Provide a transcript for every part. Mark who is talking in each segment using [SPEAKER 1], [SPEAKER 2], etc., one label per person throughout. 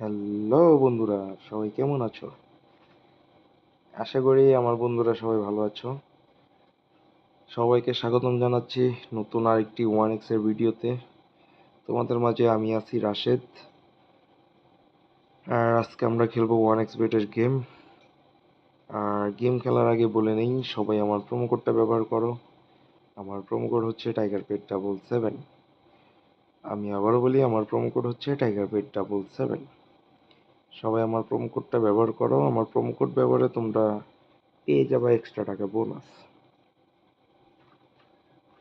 [SPEAKER 1] Hello বন্ধুরা, সবাই কেমন আছো? আশা করি আমার বন্ধুরা সবাই ভালো আছো। সবাইকে স্বাগতম জানাচ্ছি নতুন আরেকটি ওয়ান এক্সের ভিডিওতে। তোমাদের মাঝে আমি আছি রাশেদ। আর আজকে আমরা খেলব ওয়ান এক্স বেটের গেম আর গেম খেলার আগে বলে নেই, সবাই আমার প্রোমো কোডটা ব্যবহার করো। আমার প্রোমো কোড হচ্ছে টাইগার পেট ডাবল সেভেন আমি আবারও বলি, আমার প্রোমো কোড হচ্ছে টাইগার পেট ডাবল সেভেন সবাই আমার প্রোমো কোডটা ব্যবহার করো, আমার প্রোমো কোড ব্যবহারে তোমরা পেয়ে যাবে এক্সট্রা টাকা বোনাস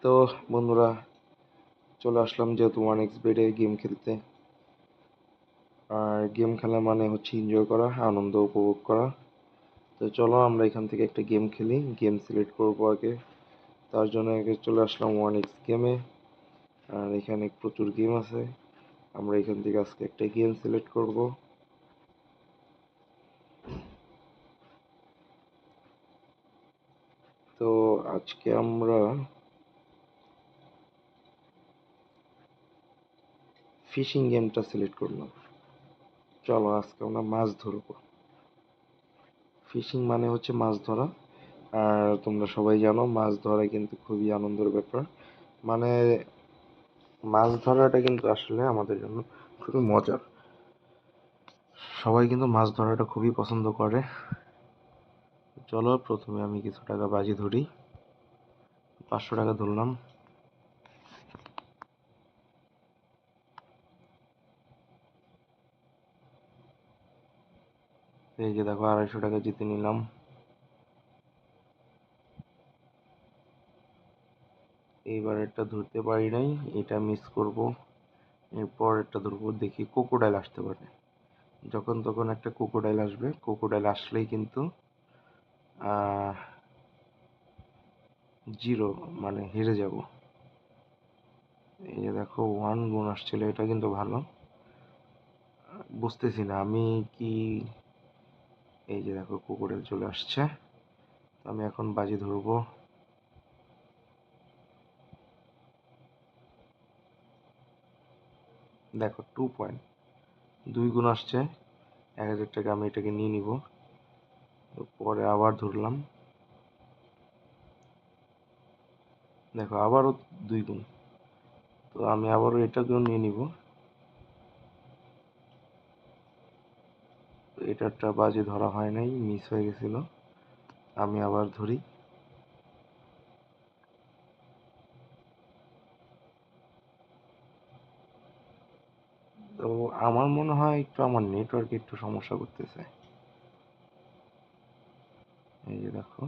[SPEAKER 1] তো বন্ধুরা, চলে আসলাম যেহেতু ওয়ান এক্স বেডে গেম খেলতে। আর গেম খেলা মানে হচ্ছে এনজয় করা, আনন্দ উপভোগ করা। তো চলো আমরা এখান থেকে একটা গেম খেলি গেম সিলেক্ট করব আগে। তার জন্য আগে চলে আসলাম ওয়ান এক্স গেমে আর এখানে প্রচুর গেম আছে। আমরা এখান থেকে আজকে একটা গেম সিলেক্ট করব। তো আজকে আমরা ফিশিং গেমটা সিলেক্ট করলাম চলো আজকে আমরা মাছ ধরবো। ফিশিং মানে হচ্ছে মাছ ধরা। আর তোমরা সবাই জানো, মাছ ধরা কিন্তু খুবই আনন্দের ব্যাপার। মানে মাছ ধরাটা কিন্তু আসলে আমাদের জন্য খুবই মজার। সবাই কিন্তু মাছ ধরাটা খুবই পছন্দ করে। চলো, প্রথমে আমি কিছু টাকা বাজি ধরি। পাঁচশো টাকা ধরলাম। এই যে দেখো, আড়াইশো টাকা জিতে নিলাম। এইবার একটা ধরতে পারি নাই, এটা মিস করব। এরপর একটা ধরবো, দেখি কোকোডাইল আসতে পারে। যখন তখন একটা কোকোডাইল আসবে। কোকোডাইল আসলেই কিন্তু জিরো মানে হেরে যাব। এই যে দেখো ওয়ান গুণ আসছিল, এটা কিন্তু ভালো। বুঝতেছি না, আমি কি, এই যে দেখো কুকুরের চলে আসছে। আমি এখন বাজি ধরবো। দেখো টু পয়েন্ট দুই গুণ আসছে। এক হাজার টাকা আমি এটাকে নিয়ে নিব। পরে আবার ধরলাম। দেখো, আবারও দুই গুণ। তো আমি আবারও এটাকেও নিয়ে নিব। এটারটা বাজে ধরা হয় নাই মিস হয়ে গেছিল। আমি আবার ধরি। তো আমার মনে হয় একটু আমার নেটওয়ার্কে একটু সমস্যা করতেছে এই যে দেখো।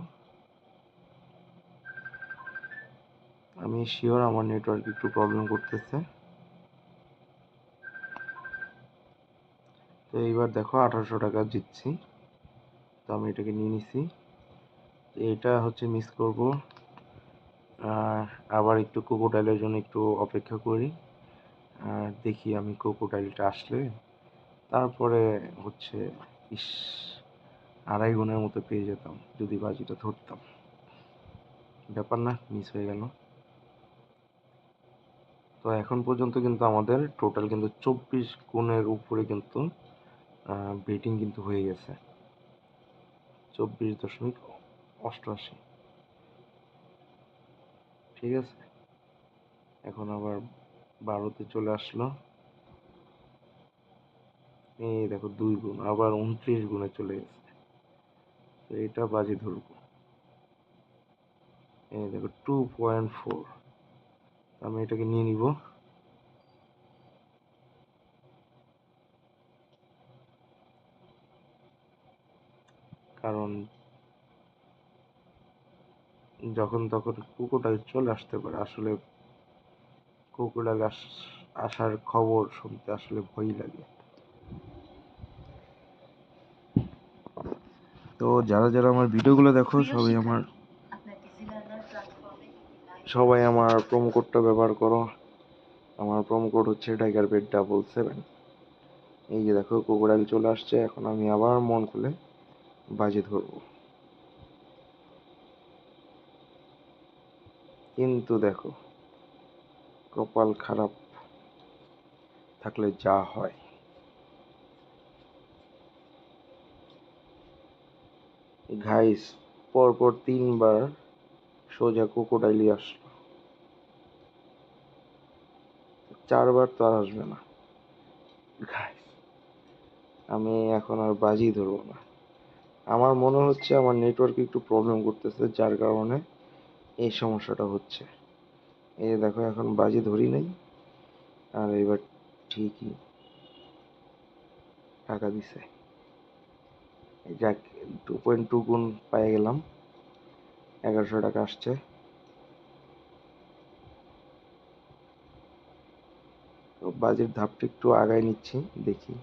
[SPEAKER 1] আমি শিওর আমার নেটওয়ার্ক একটু প্রবলেম করতেছে। তো এইবার দেখো আঠারোশো টাকা জিতছি তো আমি এটাকে নিয়ে নিছি। এটা হচ্ছে মিস করব। আবার একটু কোকোডাইলের জন্য একটু অপেক্ষা করি। দেখি আমি কোকোডাইলটা আসলে। তারপরে হচ্ছে, ইস আড়াই গুণের মতো পেয়ে যেতাম, যদি বাজিটা ধরতাম। ব্যাপার না মিস হয়ে গেল। তো এখন পর্যন্ত কিন্তু আমাদের টোটাল কিন্তু চব্বিশ গুণের উপরে কিন্তু বেটিং কিন্তু হয়ে গেছে। চব্বিশ দশমিক অষ্টআশি। ঠিক আছে? এখন আবার বারোতে চলে আসলো। এই দেখো দুই গুণ, আবার উনত্রিশ গুণে চলে গেছে। তো এটা বাজি ধরবো। এই দেখো টু পয়েন্ট ফোর আমি এটাকে নিয়ে নিব। কারণ যখন তখন কুকুরটা চলে আসতে পারে। আসলে কুকুরটা আসার খবর শুনতে আসলে ভয় লাগে। তো যারা যারা আমার ভিডিওগুলো দেখো সবাই আমার সবাই আমার প্রোমো কোডটা ব্যবহার করো। আমার প্রোমো কোড হচ্ছে টাইগার বেড ডাবল সেভেন এই যে দেখো কুকুরাল চলে আসছে। এখন আমি আবার মন খুলে বাজি ধরবো। কিন্তু দেখো কপাল খারাপ থাকলে যা হয়। ঘাইস, পরপর তিনবার সোজা কোকোডাইলি আসলো। চারবার তো আর আসবে না। ঘাইস, আমি এখন আর বাজি ধরবো না। আমার মনে হচ্ছে আমার নেটওয়ার্ক একটু প্রবলেম করতেছে, যার কারণে এই সমস্যাটা হচ্ছে। এই দেখো, এখন বাজি ধরি নাই, আর এবার ঠিকই টাকা দিছে। যাক টু পয়েন্ট টু গুণ পেয়ে গেলাম। এগারোশো টাকা আসছে। তো বাজির ধাপটা একটু আগায় নিচ্ছি, দেখি।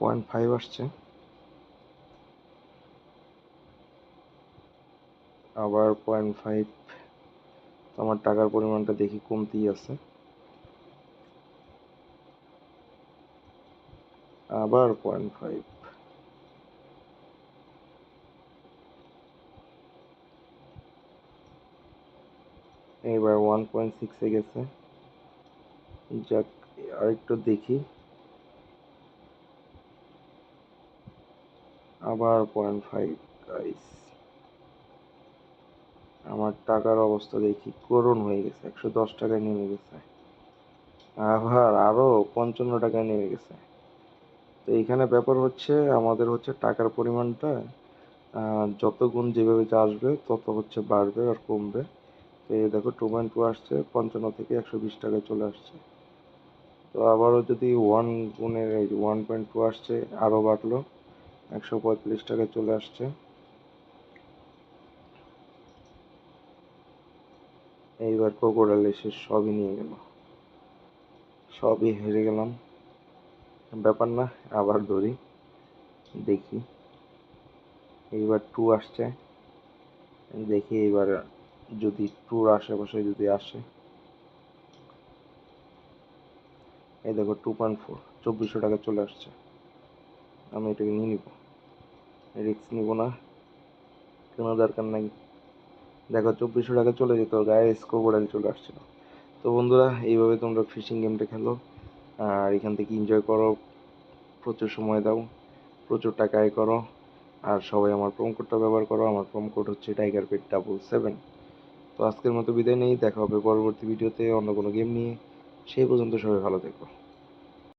[SPEAKER 1] পয়েন্ট ফাইভ আসছে। আবার পয়েন্ট ফাইভ। আমার টাকার পরিমাণটা দেখি কমতেই আছে। আবার পয়েন্ট ফাইভ। এবার ওয়ান পয়েন্ট সিক্সে গেছে। যাক, আরেকটু দেখি। আবার পয়েন্ট ফাইভ গাইস আমার টাকার অবস্থা দেখি, করুণ হয়ে গেছে। একশো দশ টাকায় নেমে গেছে। আবার আরও পঞ্চান্ন টাকায় নেমে গেছে। তো এইখানে ব্যাপার হচ্ছে, আমাদের হচ্ছে টাকার পরিমাণটা যত গুণ যেভাবে আসবে, তত হচ্ছে বাড়বে আর কমবে। এই দেখো টু পয়েন্ট টু আসছে, পঞ্চান্ন থেকে একশো বিশ টাকায় চলে আসছে। তো আবারও যদি ওয়ান গুণের এই ওয়ান পয়েন্ট টু আসছে, আরও বাড়লো, একশো পঁয়তাল্লিশ টাকায় চলে আসছে। এইবার কোকোডাল এসে সবই নিয়ে গেল। সবই হেরে গেলাম। ব্যাপার না, আবার ধরি, দেখি। এইবার টু আসছে, দেখি এইবার যদি টুর আশেপাশে যদি আসে। এই দেখো টু পয়েন্ট ফোর চব্বিশশো টাকা চলে আসছে। আমি এটাকে নিয়ে নিব। রিস্ক নিব না। কোনো দরকার নাই। দেখো চব্বিশশো টাকা চলে যেত, গায়ে স্কোর চলে আসছিল। তো বন্ধুরা, এইভাবে তোমরা ফিশিং গেমটা খেলো। আর এখান থেকে এনজয় করো। প্রচুর সময় দাও। প্রচুর টাকা আয় করো। আর সবাই আমার প্রোম কোডটা ব্যবহার করো। আমার প্রোম কোড হচ্ছে টাইগার পেট ডাবল সেভেন তো আজকের মতো বিদায় নেই, দেখা হবে পরবর্তী ভিডিওতে অন্য কোনো গেম নিয়ে। সেই পর্যন্ত সবাই ভালো থেকো।